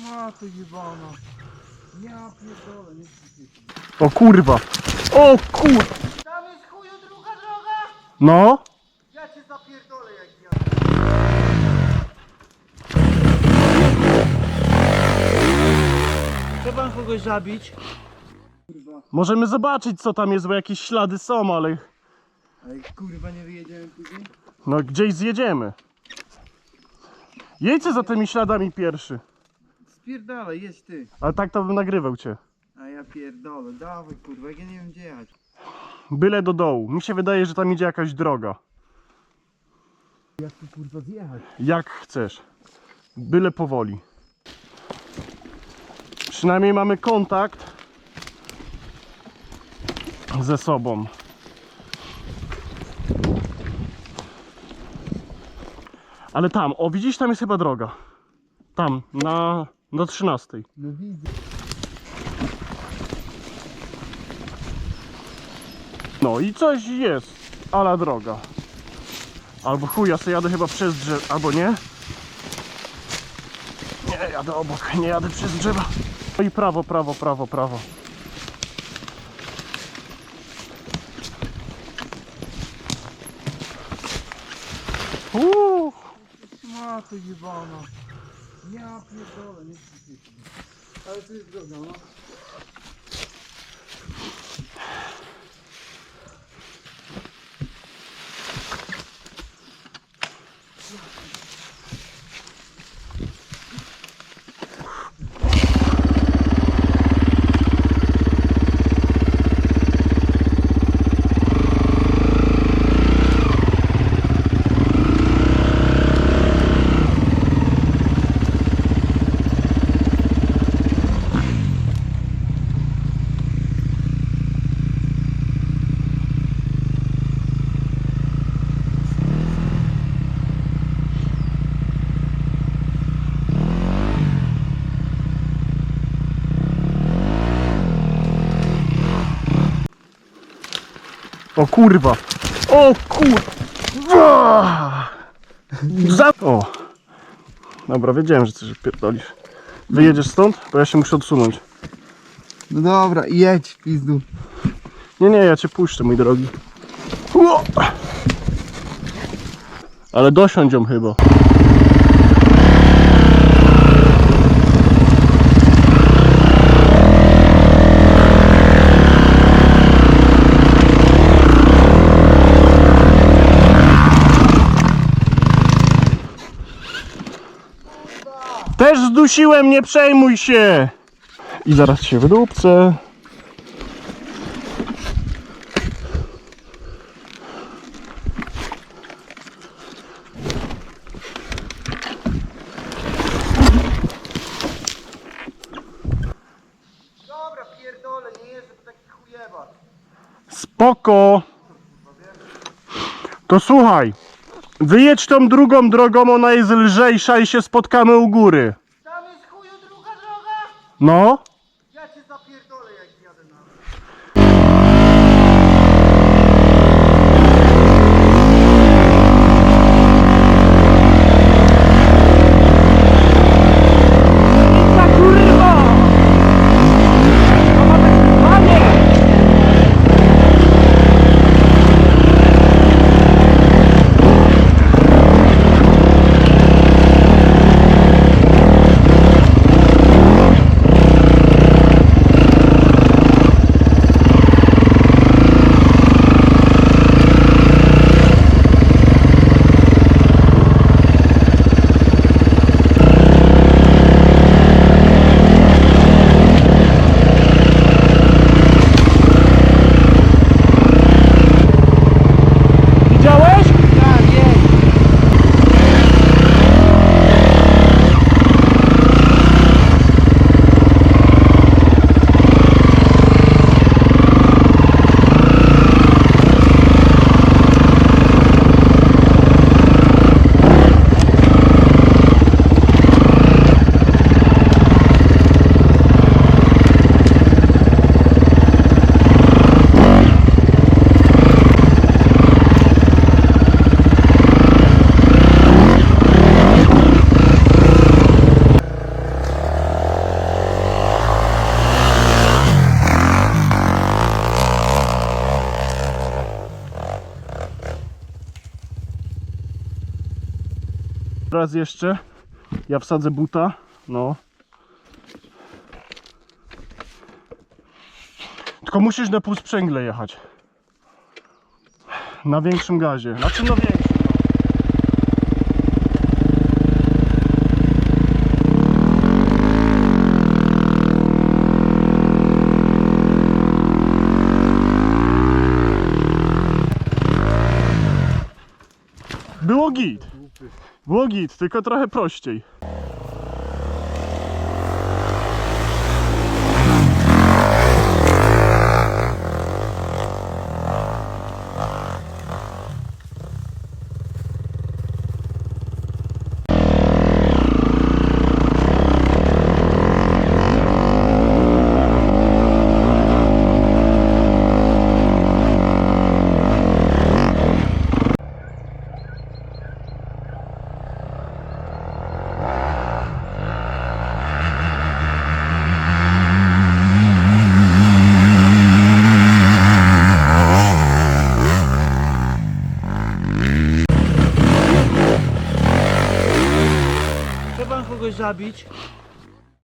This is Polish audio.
Szmato jebana. Ja pierdolę, nie chcę O kurwa. O kur... Tam jest chuju druga droga! No. Ja cię zapierdolę jak ja. Chce pan kogoś zabić? Możemy zobaczyć co tam jest, bo jakieś ślady są, ale... Ale kurwa nie wyjedziemy później? No gdzieś zjedziemy. Jedźcie za tymi śladami pierwszy. Spierdalaj, jedź ty. Ale tak to bym nagrywał cię. A ja pierdolę, dawaj kurwa, jak ja nie wiem gdzie jechać. Byle do dołu. Mi się wydaje, że tam idzie jakaś droga. Jak tu kurwa zjechać? Jak chcesz. Byle powoli. Przynajmniej mamy kontakt ze sobą. Ale tam, o widzisz, tam jest chyba droga. Tam, na, na 13. No widzę. No i coś jest, ala droga. Albo chuj, ja sobie jadę chyba przez drzewo, albo nie? Nie, jadę obok, nie jadę przez drzewa. No i prawo, prawo, prawo, prawo. Uuu, Szmato jebana. Ja pierdolę, nie chcę Ale tu jest droga, no. O kurwa. O kurwa. Za... O. Dobra, wiedziałem, że coś pierdolisz. Wyjedziesz stąd? Bo ja się muszę odsunąć. No dobra, jedź pizdu. Nie, nie, ja cię puszczę, mój drogi. Ło! Ale dosiądź ją chyba. Też zdusiłem, nie przejmuj się! I zaraz się wydupcę. Spoko. To słuchaj. Wyjedź tą drugą drogą, ona jest lżejsza i się spotkamy u góry. Tam jest chuju druga droga! No. Raz jeszcze. Ja wsadzę buta. No. Tylko musisz na pół sprzęgle jechać. Na większym gazie. Znaczy no większym. No. Było git. Było git, tylko trochę prościej. zabić